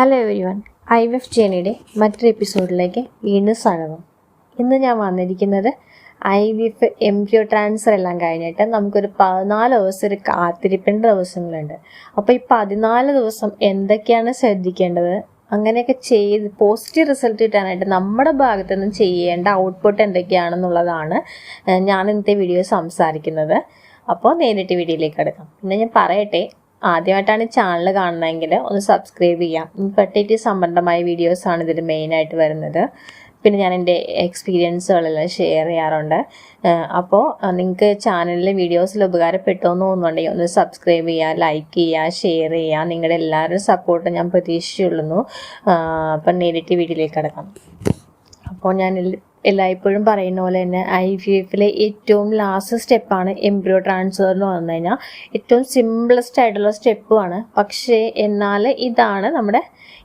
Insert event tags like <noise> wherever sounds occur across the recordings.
Hello everyone I F ജേണിയുടെ മറ്റൊരു എപ്പിസോഡിലേക്ക് വീണ്ടും സ്വാഗതം. ഇന്ന് ഞാൻ വന്നിരിക്കുന്നത് I V F embryo transfer എല്ലാം കഴിഞ്ഞിട്ട് നമുക്കൊരു പതിനാല് ദിവസം ഒരു കാത്തിരിപ്പിന്റെ ദിവസങ്ങളുണ്ട്. അപ്പോൾ ഈ പതിനാല് ദിവസം എന്തൊക്കെയാണ് ശ്രദ്ധിക്കേണ്ടത്? അങ്ങനെയൊക്കെ ചെയ്ത് പോസിറ്റീവ് റിസൾട്ട് കിട്ടാനായിട്ട് നമ്മുടെ ഭാഗത്തു നിന്ന് ചെയ്യേണ്ട ഔട്ട്പുട്ട് എന്തൊക്കെയാണെന്നുള്ളതാണ് ഞാൻ ഇന്നത്തെ വീഡിയോ സംസാരിക്കുന്നത്. അപ്പോൾ നേരിട്ട് വീഡിയോയിലേക്ക് കിടക്കാം. പിന്നെ ഞാൻ പറയട്ടെ ആദ്യമായിട്ടാണ് ചാനൽ കാണുന്നതെങ്കിൽ ഒന്ന് സബ്സ്ക്രൈബ് ചെയ്യാം. ഫെർട്ടിലിറ്റി സംബന്ധമായ വീഡിയോസാണ് ഇതിൽ മെയിനായിട്ട് വരുന്നത്. പിന്നെ ഞാൻ എന്റെ എക്സ്പീരിയൻസുകളെല്ലാം ഷെയർ ചെയ്യാറുണ്ട്. അപ്പോൾ നിങ്ങൾക്ക് ചാനലിലെ വീഡിയോസിൽ ഉപകാരപ്പെട്ടോ എന്ന് തോന്നുന്നുണ്ടെങ്കിൽ ഒന്ന് സബ്സ്ക്രൈബ് ചെയ്യുക ലൈക്ക് ചെയ്യുക ഷെയർ ചെയ്യുക നിങ്ങളുടെ എല്ലാവരുടെയും സപ്പോർട്ട് ഞാൻ പ്രതീക്ഷിച്ചുള്ളൂ അപ്പം നേരിട്ട് വീഡിയോയിലേക്ക് കിടക്കാം. അപ്പോൾ ഞാൻ എല്ലായ്പ്പോഴും പറയുന്ന പോലെ തന്നെ ഐ വി എഫിലെ ഏറ്റവും ലാസ്റ്റ് സ്റ്റെപ്പാണ് എംബ്രിയോ ട്രാൻസ്ഫർ എന്ന് പറഞ്ഞു കഴിഞ്ഞാൽ ഏറ്റവും സിമ്പിളസ്റ്റ് ആയിട്ടുള്ള സ്റ്റെപ്പുമാണ്. പക്ഷേ എന്നാൽ ഇതാണ് നമ്മുടെ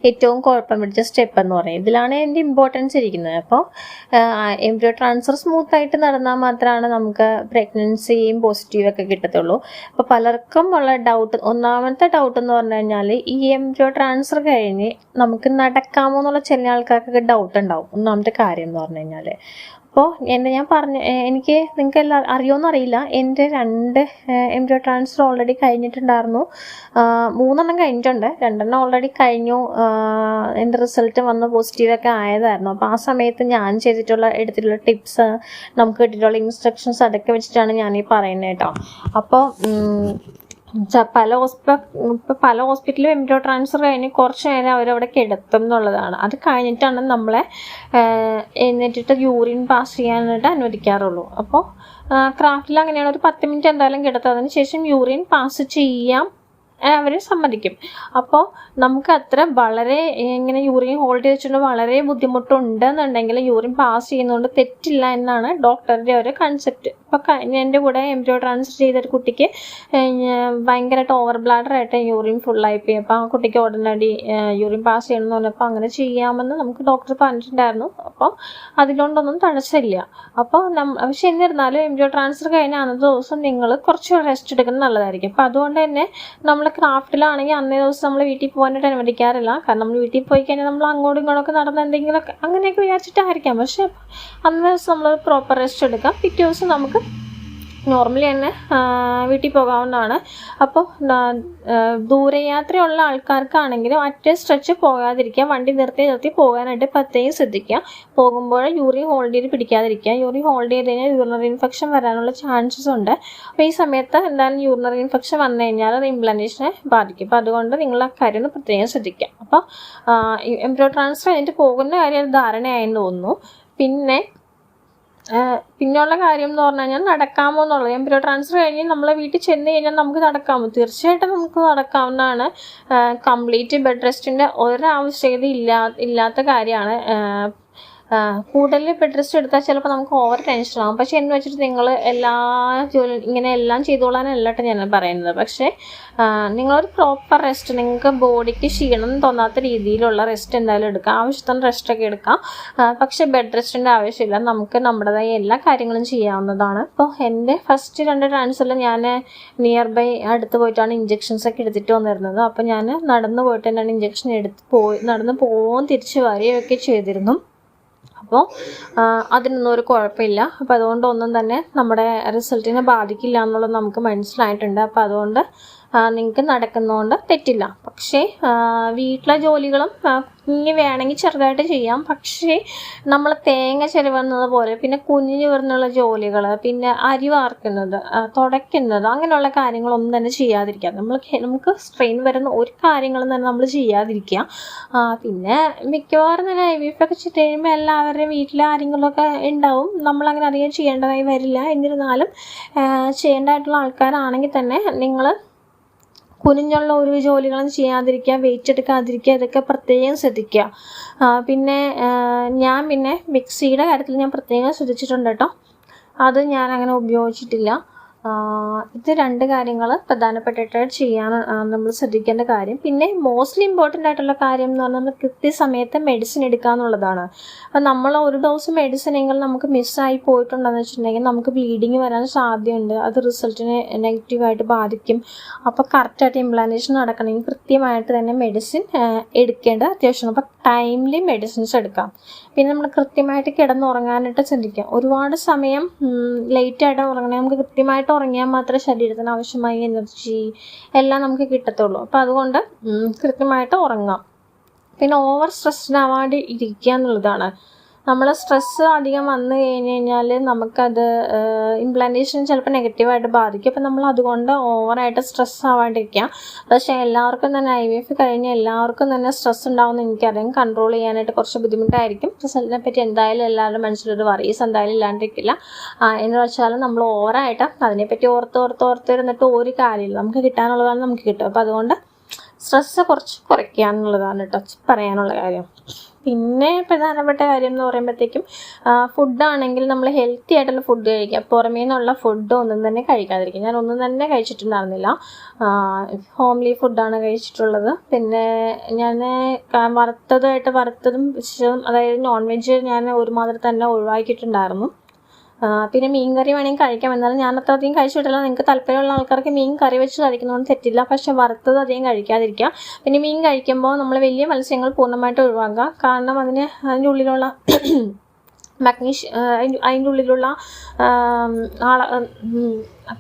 ഏറ്റവും കുഴപ്പം പിടിച്ച സ്റ്റെപ്പ് എന്ന് പറയുന്നത് ഇതിലാണ് എന്റെ ഇമ്പോർട്ടൻസ് ഇരിക്കുന്നത്. അപ്പോൾ എംബ്രിയോ ട്രാൻസ്ഫർ സ്മൂത്ത് ആയിട്ട് നടന്നാൽ മാത്രമാണ് നമുക്ക് പ്രഗ്നൻസിയും പോസിറ്റീവ് ഒക്കെ കിട്ടത്തുള്ളൂ. അപ്പോൾ പലർക്കും ഉള്ള ഡൗട്ട് ഒന്നാമത്തെ ഡൗട്ട് എന്ന് പറഞ്ഞു കഴിഞ്ഞാൽ ഈ എംബ്രിയോ ട്രാൻസ്ഫർ കഴിഞ്ഞ് നമുക്ക് നടക്കാമോ എന്നുള്ള ചില ആൾക്കാർക്കൊക്കെ ഡൗട്ട് ഉണ്ടാവും. ഒന്നാമത്തെ കാര്യം എന്ന് പറഞ്ഞു കഴിഞ്ഞാൽ അപ്പോൾ എന്റെ ഞാൻ പറഞ്ഞ എനിക്ക് നിങ്ങൾക്ക് എല്ലാ അറിയുമെന്ന് അറിയില്ല. എന്റെ രണ്ട് എംബ്രിയോ ട്രാൻസ്ഫർ ഓൾറെഡി കഴിഞ്ഞിട്ടുണ്ടായിരുന്നു. മൂന്നെണ്ണം കഴിഞ്ഞിട്ടുണ്ട്. രണ്ടെണ്ണം ഓൾറെഡി കഴിഞ്ഞു. എന്റെ റിസൾട്ട് വന്ന് പോസിറ്റീവൊക്കെ ആയതായിരുന്നു. അപ്പോൾ ആ സമയത്ത് ഞാൻ ചെയ്തിട്ടുള്ള എടുത്തിട്ടുള്ള ടിപ്സ് നമുക്ക് കിട്ടിയിട്ടുള്ള ഇൻസ്ട്രക്ഷൻസ് അതൊക്കെ വെച്ചിട്ടാണ് ഞാൻ ഈ പറയുന്നത് കേട്ടോ. അപ്പോൾ പല ഹോസ്പിറ്റൽ പല ഹോസ്പിറ്റലും എംബ്രോ ട്രാൻസ്ഫർ കഴിഞ്ഞ് കുറച്ച് നേരം അവരവിടെ കിടത്തും എന്നുള്ളതാണ്. അത് കഴിഞ്ഞിട്ടാണ് നമ്മളെ എന്നിട്ടിട്ട് യൂറിൻ പാസ് ചെയ്യാനായിട്ട് അനുവദിക്കാറുള്ളൂ. അപ്പോൾ ക്രാഫ്റ്റിൽ അങ്ങനെയാണ് ഒരു പത്ത് മിനിറ്റ് എന്തായാലും കിടത്തും. അതിന് ശേഷം യൂറിൻ പാസ് ചെയ്യാം. അവർ സമ്മതിക്കും. അപ്പോൾ നമുക്ക് അത്ര വളരെ ഇങ്ങനെ യൂറിൻ ഹോൾഡ് ചെയ്ത് വെച്ചുകൊണ്ട് വളരെ ബുദ്ധിമുട്ടുണ്ടെന്നുണ്ടെങ്കിൽ യൂറിൻ പാസ് ചെയ്യുന്നതുകൊണ്ട് തെറ്റില്ല എന്നാണ് ഡോക്ടറുടെ ഒരു കൺസെപ്റ്റ് ഇപ്പോൾ എന്റെ കൂടെ എംബ്രിയോ ട്രാൻസ്ഫർ ചെയ്തൊരു കുട്ടിക്ക് ഭയങ്കരമായിട്ട് ഓവർ ബ്ലാഡർ ആയിട്ട് യൂറിൻ ഫുള്ളായി പോയി. അപ്പോൾ ആ കുട്ടിക്ക് ഉടനടി യൂറിൻ പാസ് ചെയ്യണം എന്ന് പറഞ്ഞപ്പോൾ അങ്ങനെ ചെയ്യാമെന്ന് നമുക്ക് ഡോക്ടർ പറഞ്ഞിട്ടുണ്ടായിരുന്നു. അപ്പോൾ അതിലൊണ്ടൊന്നും തടസ്സമില്ല. അപ്പോൾ പക്ഷെ എന്നിരുന്നാലും എംബ്രിയോ ട്രാൻസ്ഫർ കഴിഞ്ഞ അന്നത്തെ ദിവസം നിങ്ങൾ കുറച്ച് റെസ്റ്റ് എടുക്കുന്നത് നല്ലതായിരിക്കും. അപ്പോൾ അതുകൊണ്ട് തന്നെ നമ്മൾ ക്രാഫ്റ്റിലാണെങ്കിൽ അന്നേ ദിവസം നമ്മൾ വീട്ടിൽ പോകാനായിട്ട് അനുവദിക്കാറില്ല. കാരണം നമ്മൾ വീട്ടിൽ പോയി കഴിഞ്ഞാൽ നമ്മൾ അങ്ങോട്ടും ഇങ്ങോട്ടൊക്കെ നടന്ന് എന്തെങ്കിലുമൊക്കെ അങ്ങനെയൊക്കെ വിചാരിച്ചിട്ടായിരിക്കാം. പക്ഷേ അന്നേ ദിവസം നമ്മൾ പ്രോപ്പർ റെസ്റ്റ് എടുക്കാം. പിറ്റേ ദിവസം നമുക്ക് നോർമലി തന്നെ വീട്ടിൽ പോകാവുന്നതാണ്. അപ്പോൾ ദൂരയാത്രയുള്ള ആൾക്കാർക്കാണെങ്കിലും ഒറ്റ സ്ട്രെച്ച് പോകാതിരിക്കുക വണ്ടി നിർത്തി നിർത്തി പോകാനായിട്ട് പ്രത്യേകം ശ്രദ്ധിക്കുക പോകുമ്പോൾ യൂറിൻ ഹോൾഡ് ചെയ്ത് പിടിക്കാതിരിക്കുക യൂറിൻ ഹോൾഡ് ചെയ്ത് കഴിഞ്ഞാൽ യൂറിനറി ഇൻഫെക്ഷൻ വരാനുള്ള ചാൻസസ് ഉണ്ട്. അപ്പോൾ ഈ സമയത്ത് എന്തായാലും യൂറിനറി ഇൻഫെക്ഷൻ വന്നു കഴിഞ്ഞാൽ അത് ഇംപ്ലാന്റേഷനെ ബാധിക്കും. അപ്പോൾ അതുകൊണ്ട് നിങ്ങൾ ആ കാര്യം ഒന്ന് പ്രത്യേകം ശ്രദ്ധിക്കുക അപ്പോൾ എംബ്രോ ട്രാൻസ്ഫർ കഴിഞ്ഞിട്ട് പോകുന്ന കാര്യം ധാരണയായെന്ന് തോന്നുന്നു. പിന്നെ പിന്നെയുള്ള കാര്യം എന്ന് പറഞ്ഞു കഴിഞ്ഞാൽ നടക്കാമോ എന്നുള്ളത്. എംബ്രിയോ ട്രാൻസ്ഫർ കഴിഞ്ഞ് നമ്മളെ വീട്ടിൽ ചെന്ന് കഴിഞ്ഞാൽ നമുക്ക് നടക്കാമോ? തീർച്ചയായിട്ടും നമുക്ക് നടക്കാവുന്നതാണ്. കംപ്ലീറ്റ് ബെഡ് റെസ്റ്റിന്റെ ഒരാവശ്യകത ഇല്ലാ ഇല്ലാത്ത കാര്യമാണ്. കൂടുതൽ ബെഡ് റെസ്റ്റ് എടുത്താൽ ചിലപ്പോൾ നമുക്ക് ഓവർ ടെൻഷൻ ആവും. പക്ഷേ എന്ന് വെച്ചിട്ട് നിങ്ങൾ എല്ലാ ജോലി ഇങ്ങനെ എല്ലാം ചെയ്തോളാനല്ല കേട്ടോ ഞാൻ പറയുന്നത്. പക്ഷേ നിങ്ങളൊരു പ്രോപ്പർ റെസ്റ്റ് നിങ്ങൾക്ക് ബോഡിക്ക് ക്ഷീണം തോന്നാത്ത രീതിയിലുള്ള റെസ്റ്റ് എന്തായാലും എടുക്കാം. ആവശ്യത്തിന് റെസ്റ്റൊക്കെ എടുക്കാം. പക്ഷേ ബെഡ് റെസ്റ്റിന്റെ ആവശ്യമില്ല. നമുക്ക് നമ്മുടേതായ എല്ലാ കാര്യങ്ങളും ചെയ്യാവുന്നതാണ്. ഇപ്പോൾ എന്റെ ഫസ്റ്റ് രണ്ട് ട്രാൻസ്ഫറിൽ ഞാൻ നിയർ ബൈ അടുത്ത് പോയിട്ടാണ് ഇഞ്ചെക്ഷൻസ് ഒക്കെ എടുത്തിട്ട് വന്നിരുന്നത്. അപ്പോൾ ഞാൻ നടന്നു പോയിട്ട് തന്നെയാണ് ഇഞ്ചെക്ഷൻ എടുത്ത് പോയി നടന്ന് പോവുകയും തിരിച്ച് വരികയൊക്കെ ചെയ്തിരുന്നു. അപ്പോൾ അതിനൊന്നും ഒരു കുഴപ്പമില്ല. അപ്പോൾ അതുകൊണ്ട് ഒന്നും തന്നെ നമ്മുടെ റിസൾട്ടിനെ ബാധിക്കില്ല എന്നുള്ളത് നമുക്ക് മനസ്സിലായിട്ടുണ്ട്. അപ്പോൾ അതുകൊണ്ട് നിങ്ങൾക്ക് നടക്കുന്നതുകൊണ്ട് തെറ്റില്ല. പക്ഷേ വീട്ടിലെ ജോലികളും കുഞ്ഞ് വേണമെങ്കിൽ ചെറുതായിട്ട് ചെയ്യാം. പക്ഷേ നമ്മൾ തേങ്ങ ചെരുവുന്നത് പോലെ പിന്നെ കുഞ്ഞിന് വരുന്നുള്ള ജോലികൾ പിന്നെ അരി വാർക്കുന്നത് തുടയ്ക്കുന്നത് അങ്ങനെയുള്ള കാര്യങ്ങളൊന്നും തന്നെ ചെയ്യാതിരിക്കുക. നമ്മൾ നമുക്ക് സ്ട്രെയിൻ വരുന്ന ഒരു കാര്യങ്ങളും തന്നെ നമ്മൾ ചെയ്യാതിരിക്കുക. പിന്നെ മിക്കവാറും തന്നെ ഒക്കെ ചെയ്ത് കഴിയുമ്പോൾ എല്ലാവരുടെയും വീട്ടിലെ ആരെങ്കിലുമൊക്കെ ഉണ്ടാവും. നമ്മളങ്ങനെ അധികം ചെയ്യേണ്ടതായി വരില്ല. എന്നിരുന്നാലും ചെയ്യേണ്ടതായിട്ടുള്ള ആൾക്കാരാണെങ്കിൽ തന്നെ നിങ്ങൾ കുനിഞ്ഞുള്ള ഒരു ജോലികളും ചെയ്യാതിരിക്കുക വെയിറ്റ് എടുക്കാതിരിക്കുക ഇതൊക്കെ പ്രത്യേകം ശ്രദ്ധിക്കുക. പിന്നെ ഞാൻ പിന്നെ മിക്സിയുടെ കാര്യത്തിൽ ഞാൻ പ്രത്യേകം ശ്രദ്ധിച്ചിട്ടുണ്ട് കേട്ടോ. അത് ഞാൻ അങ്ങനെ ഉപയോഗിച്ചിട്ടില്ല. ഇത് രണ്ട് കാര്യങ്ങൾ പ്രധാനപ്പെട്ടിട്ട് ചെയ്യാൻ നമ്മൾ ശ്രദ്ധിക്കേണ്ട കാര്യം. പിന്നെ മോസ്റ്റ്ലി ഇമ്പോർട്ടന്റ് ആയിട്ടുള്ള കാര്യം എന്ന് പറഞ്ഞാൽ നമ്മൾ കൃത്യസമയത്ത് മെഡിസിൻ എടുക്കുക എന്നുള്ളതാണ്. അപ്പം നമ്മൾ ഒരു ഡോസ് മെഡിസിൻ എങ്കിൽ നമുക്ക് മിസ്സായി പോയിട്ടുണ്ടെന്ന് വെച്ചിട്ടുണ്ടെങ്കിൽ നമുക്ക് ബ്ലീഡിങ് വരാൻ സാധ്യതയുണ്ട്. അത് റിസൾട്ടിനെ നെഗറ്റീവായിട്ട് ബാധിക്കും. അപ്പോൾ കറക്റ്റായിട്ട് ഇംപ്ലാന്റേഷൻ നടക്കണമെങ്കിൽ കൃത്യമായിട്ട് തന്നെ മെഡിസിൻ എടുക്കേണ്ടത് അത്യാവശ്യമാണ്. അപ്പോൾ ടൈംലി മെഡിസിൻസ് എടുക്കാം. പിന്നെ നമ്മൾ കൃത്യമായിട്ട് കിടന്നുറങ്ങാനായിട്ട് ശ്രദ്ധിക്കാം ഒരുപാട് സമയം ലേറ്റായിട്ട് ഉറങ്ങണമെങ്കിൽ നമുക്ക് കൃത്യമായിട്ട് ഉറങ്ങിയാൽ മാത്രമേ ശരീരത്തിന് ആവശ്യമായ എനർജി എല്ലാം നമുക്ക് കിട്ടത്തുള്ളൂ. അപ്പോൾ അതുകൊണ്ട് കൃത്യമായിട്ട് ഉറങ്ങാം. പിന്നെ ഓവർ സ്ട്രെസ്ഡ് ആവാണ്ട് ഇരിക്കുക എന്നുള്ളതാണ്. നമ്മൾ സ്ട്രെസ്സ് അധികം വന്നു കഴിഞ്ഞ് കഴിഞ്ഞാൽ നമുക്കത് ഇംപ്ലാന്റേഷൻ ചിലപ്പോൾ നെഗറ്റീവായിട്ട് ബാധിക്കും. അപ്പം നമ്മൾ അതുകൊണ്ട് ഓവറായിട്ട് സ്ട്രെസ് ആവാണ്ടിരിക്കുക പക്ഷേ എല്ലാവർക്കും തന്നെ ഐ വി എഫ് കഴിഞ്ഞ് എല്ലാവർക്കും തന്നെ സ്ട്രെസ് ഉണ്ടാവുമെന്ന് എനിക്കറിയാം. കൺട്രോൾ ചെയ്യാനായിട്ട് കുറച്ച് ബുദ്ധിമുട്ടായിരിക്കും. റിസൾട്ടിനെ പറ്റി എന്തായാലും എല്ലാവരുടെ മനസ്സിലൊരു വറീസ് എന്തായാലും ഇല്ലാണ്ടിരിക്കില്ല. എന്ന് വെച്ചാൽ നമ്മൾ ഓവറായിട്ട് അതിനെപ്പറ്റി ഓർത്ത് ഓർത്ത് ഓർത്ത് ഇരുന്നിട്ട് ഒരു കാര്യമില്ല. നമുക്ക് കിട്ടാനുള്ളതാണ് നമുക്ക് കിട്ടും അപ്പോൾ അതുകൊണ്ട് സ്ട്രെസ്സ് കുറച്ച് കുറയ്ക്കുക എന്നുള്ളതാണ് കേട്ടോ പറയാനുള്ള കാര്യം. പിന്നെ പ്രധാനപ്പെട്ട കാര്യം എന്ന് പറയുമ്പോഴത്തേക്കും ഫുഡാണെങ്കിൽ നമ്മൾ ഹെൽത്തി ആയിട്ടുള്ള ഫുഡ് കഴിക്കുക. പുറമേ നിന്നുള്ള ഫുഡ് ഒന്നും തന്നെ കഴിക്കാതിരിക്കുക. ഞാൻ ഒന്നും തന്നെ കഴിച്ചിട്ടുണ്ടായിരുന്നില്ല. ഹോംലി ഫുഡാണ് കഴിച്ചിട്ടുള്ളത്. പിന്നെ ഞാൻ വറുത്തതായിട്ട് വറുത്തതും അതായത് നോൺ വെജ് ഞാൻ ഒരുമാതിരി തന്നെ ഒഴിവാക്കിയിട്ടുണ്ടായിരുന്നു. പിന്നെ മീൻ കറി വേണമെങ്കിൽ കഴിക്കാം. എന്നാലും ഞാൻ അത്ര അധികം കഴിച്ചിട്ടില്ല. നിങ്ങൾക്ക് താല്പര്യമുള്ള ആൾക്കാർക്ക് മീൻ കറി വെച്ച് കഴിക്കുന്നതുകൊണ്ട് തെറ്റില്ല. പക്ഷെ വറുത്തത് അധികം കഴിക്കാതിരിക്കുക പിന്നെ മീൻ കഴിക്കുമ്പോൾ നമ്മൾ വലിയ മത്സ്യങ്ങൾ പൂർണമായിട്ട് ഒഴിവാക്കുക. കാരണം അതിന് അതിന്റെ ഉള്ളിലുള്ള <clears throat> മഗ്നീഷ് അതിന്റെ ഉള്ളിലുള്ള ആള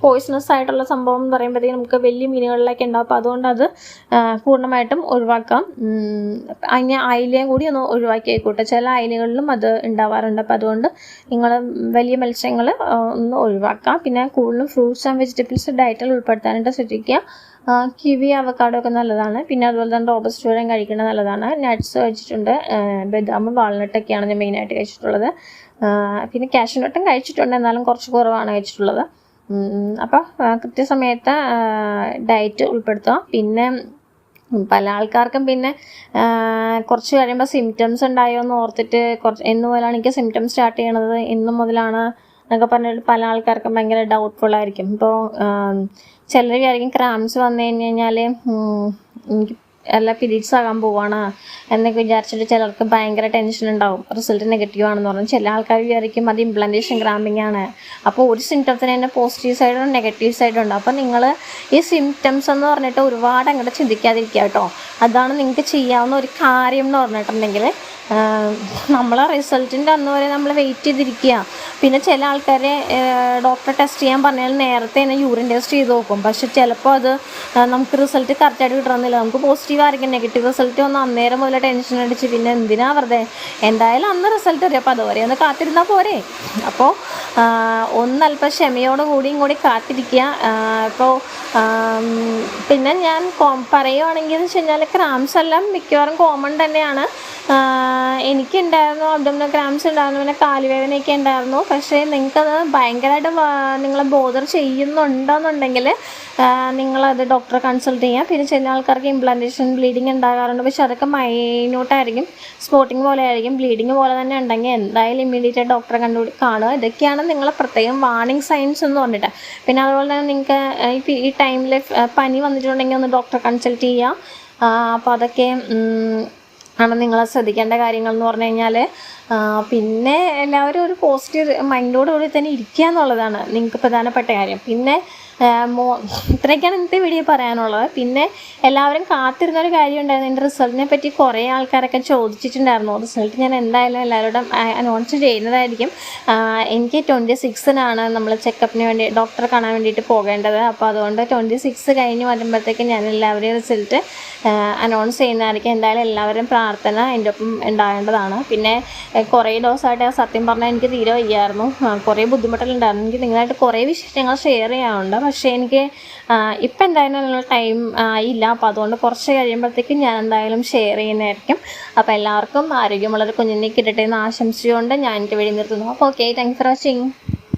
പോയിസണസ് ആയിട്ടുള്ള സംഭവം എന്ന് പറയുമ്പോഴത്തേക്കും നമുക്ക് വലിയ മീനുകളിലേക്ക് ഉണ്ടാവും. അപ്പോൾ അതുകൊണ്ട് അത് പൂർണമായിട്ടും ഒഴിവാക്കാം. അതിന് അയിലയും കൂടി ഒന്ന് ഒഴിവാക്കി ആയിക്കോട്ടെ ചില അയിലകളിലും അത് ഉണ്ടാവാറുണ്ട്. അപ്പോൾ അതുകൊണ്ട് നിങ്ങൾ വലിയ മത്സ്യങ്ങൾ ഒന്ന് ഒഴിവാക്കാം. പിന്നെ കൂടുതലും ഫ്രൂട്ട്സ് ആൻഡ് വെജിറ്റബിൾസ് ഡയറ്റിൽ ഉൾപ്പെടുത്താനായിട്ട് ശ്രദ്ധിക്കുക. കിവി അവക്കാഡോ ഒക്കെ നല്ലതാണ്. പിന്നെ അതുപോലെ തന്നെ റോബസ്റ്റ് വരെയും കഴിക്കുന്നത് നല്ലതാണ്. നട്ട്സ് കഴിച്ചിട്ടുണ്ട്. ആ, ബദാമും വാൾനട്ടൊക്കെയാണ് ഞാൻ മെയിനായിട്ട് കഴിച്ചിട്ടുള്ളത്. പിന്നെ കാഷ്യൂനട്ടും കഴിച്ചിട്ടുണ്ട്. എന്നാലും കുറച്ച് കുറവാണ് കഴിച്ചിട്ടുള്ളത്. അപ്പോൾ കൃത്യസമയത്ത് ഡയറ്റ് ഉൾപ്പെടുത്തുക പിന്നെ പല ആൾക്കാർക്കും പിന്നെ കുറച്ച് കഴിയുമ്പോൾ സിംറ്റംസ് ഉണ്ടായോ എന്ന് ഓർത്തിട്ട് കുറച്ച് എന്ന് മുതലാണ് എനിക്ക് സിംറ്റംസ് സ്റ്റാർട്ട് ചെയ്യണത്. എന്ന് മുതലാണ് എന്നൊക്കെ പറഞ്ഞിട്ട് പല ആൾക്കാർക്കും ഭയങ്കര ഡൗട്ട്ഫുൾ ആയിരിക്കും. ഇപ്പോൾ ചിലർ വിചാരിക്കും ക്രാംസ് വന്നു കഴിഞ്ഞ് കഴിഞ്ഞാൽ എനിക്ക് അല്ല പീരീഡ്സ് ആകാൻ പോവാണ്. എന്നൊക്കെ വിചാരിച്ചിട്ട് ചിലർക്ക് ഭയങ്കര ടെൻഷൻ ഉണ്ടാവും. റിസൾട്ട് നെഗറ്റീവ് ആണെന്ന് പറഞ്ഞാൽ ചില ആൾക്കാർ വിചാരിക്കും അത് ഇംപ്ലാന്റേഷൻ ക്രാമ്പിംഗ് ആണ്. അപ്പോൾ ഒരു സിംറ്റംസിന് തന്നെ പോസിറ്റീവ് സൈഡും നെഗറ്റീവ് സൈഡും ഉണ്ട്. അപ്പോൾ നിങ്ങൾ ഈ സിംറ്റംസ് എന്ന് പറഞ്ഞിട്ട് ഒരുപാട് അങ്ങോട്ട് ചിന്തിക്കാതിരിക്കുക കേട്ടോ. അതാണ് നിങ്ങൾക്ക് ചെയ്യാവുന്ന ഒരു കാര്യം എന്ന് പറഞ്ഞിട്ടുണ്ടെങ്കിൽ നമ്മളെ റിസൾട്ടിന്റെ അന്ന് വരെ നമ്മൾ വെയിറ്റ് ചെയ്തിരിക്കുക പിന്നെ ചില ആൾക്കാരെ ഡോക്ടറെ ടെസ്റ്റ് ചെയ്യാൻ പറഞ്ഞാൽ നേരത്തെ തന്നെ യൂറിൻ ടെസ്റ്റ് ചെയ്ത് നോക്കും. പക്ഷെ ചിലപ്പോൾ അത് നമുക്ക് റിസൾട്ട് കറക്റ്റായിട്ട് കിട്ടണമെന്നില്ല നമുക്ക് പോസിറ്റീവ് ആയിരിക്കും. നെഗറ്റീവ് റിസൾട്ട് ഒന്ന് അന്നേരം മുതൽ ടെൻഷൻ അടിച്ച് പിന്നെ എന്തിനാ വെറുതെ? എന്തായാലും അന്ന് റിസൾട്ട് അറിയാം അപ്പോൾ അതുവരെ ഒന്ന് കാത്തിരുന്നാൽ പോരെ. അപ്പോൾ ഒന്നല്പം ക്ഷമയോട് കൂടിയും കൂടി കാത്തിരിക്കുക അപ്പോൾ പിന്നെ ഞാൻ പറയുവാണെങ്കിൽ എന്ന് വെച്ച് കഴിഞ്ഞാൽ ക്രാംസ് എല്ലാം മിക്കവാറും കോമൺ തന്നെയാണ്. എനിക്കുണ്ടായിരുന്നു അബ്ഡമിനൽ ക്രാംസ് ഉണ്ടായിരുന്നു പിന്നെ കാലുവേദനയൊക്കെ ഉണ്ടായിരുന്നു. പക്ഷേ നിങ്ങൾക്കത് ഭയങ്കരമായിട്ട് നിങ്ങളെ ബോധർ ചെയ്യുന്നുണ്ടെന്നുണ്ടെങ്കിൽ നിങ്ങളത് ഡോക്ടറെ കൺസൾട്ട് ചെയ്യുക പിന്നെ ചില ആൾക്കാർക്ക് ഇംപ്ലാന്റേഷൻ ബ്ലീഡിങ് ഉണ്ടാകാറുണ്ട്. പക്ഷെ അതൊക്കെ മൈന്യൂട്ടായിരിക്കും സ്പോട്ടിങ് പോലെ ആയിരിക്കും ബ്ലീഡിങ് പോലെ തന്നെ ഉണ്ടെങ്കിൽ എന്തായാലും ഇമ്മീഡിയറ്റ് ഡോക്ടറെ കണ്ടു കാണുക. ഇതൊക്കെയാണ് നിങ്ങളെ പ്രത്യേകം വാർണിംഗ് സൈൻസ് എന്ന് പറഞ്ഞിട്ട്. പിന്നെ അതുപോലെ തന്നെ നിങ്ങൾക്ക് ഈ ടൈമിൽ പനി വന്നിട്ടുണ്ടെങ്കിൽ ഒന്ന് ഡോക്ടറെ കൺസൾട്ട് ചെയ്യുക അപ്പോൾ അതൊക്കെ ആണ് നിങ്ങൾ ശ്രദ്ധിക്കേണ്ട കാര്യങ്ങൾ എന്ന് പറഞ്ഞു കഴിഞ്ഞാൽ പിന്നെ എല്ലാവരും ഒരു പോസിറ്റീവ് മൈൻഡോടുകൂടി തന്നെ ഇരിക്കുക എന്നുള്ളതാണ് നിങ്ങൾക്ക് പ്രധാനപ്പെട്ട കാര്യം. പിന്നെ മോ ഇത്രയൊക്കെയാണ് ഇന്നത്തെ വീഡിയോ പറയാനുള്ളത്. പിന്നെ എല്ലാവരും കാത്തിരുന്ന ഒരു കാര്യം ഉണ്ടായിരുന്നു എന്റെ റിസൾട്ടിനെ പറ്റി കുറേ ആൾക്കാരൊക്കെ ചോദിച്ചിട്ടുണ്ടായിരുന്നു. റിസൾട്ട് ഞാൻ എന്തായാലും എല്ലാവരോടും അനൗൺസ് ചെയ്യുന്നതായിരിക്കും. എനിക്ക് ട്വന്റി സിക്സിനാണ് നമ്മൾ ചെക്കപ്പിന് വേണ്ടി ഡോക്ടറെ കാണാൻ വേണ്ടിയിട്ട് പോകേണ്ടത്. അപ്പോൾ അതുകൊണ്ട് ട്വന്റി സിക്സ് കഴിഞ്ഞ് വരുമ്പോഴത്തേക്കും ഞാൻ എല്ലാവരെയും റിസൾട്ട് അനൗൺസ് ചെയ്യുന്നതായിരിക്കും. എന്തായാലും എല്ലാവരും പ്രാർത്ഥന എന്റെ ഒപ്പം ഉണ്ടാകേണ്ടതാണ്. പിന്നെ കുറേ ദിവസമായിട്ട് സത്യം പറഞ്ഞാൽ എനിക്ക് തീരെ വയ്യായിരുന്നു. കുറേ ബുദ്ധിമുട്ടുകളുണ്ടായിരുന്നു. എനിക്ക് നിങ്ങളായിട്ട് കുറേ വിശേഷങ്ങൾ ഷെയർ ചെയ്യാറുണ്ട് പക്ഷേ എനിക്ക് ഇപ്പം എന്തായാലും അതിനുള്ള ടൈം ഇല്ല. അപ്പോൾ അതുകൊണ്ട് കുറച്ച് കഴിയുമ്പോഴത്തേക്കും ഞാൻ എന്തായാലും ഷെയർ ചെയ്യുന്നതായിരിക്കും. അപ്പോൾ എല്ലാവർക്കും ആരോഗ്യമുള്ളൊരു കുഞ്ഞിനെ കിട്ടട്ടെ എന്ന് ആശംസിച്ചുകൊണ്ട് ഞാൻ എനിക്ക് വഴി നിർത്തുന്നു. അപ്പോൾ ഓക്കെ താങ്ക് ഫോർ വാച്ചിങ്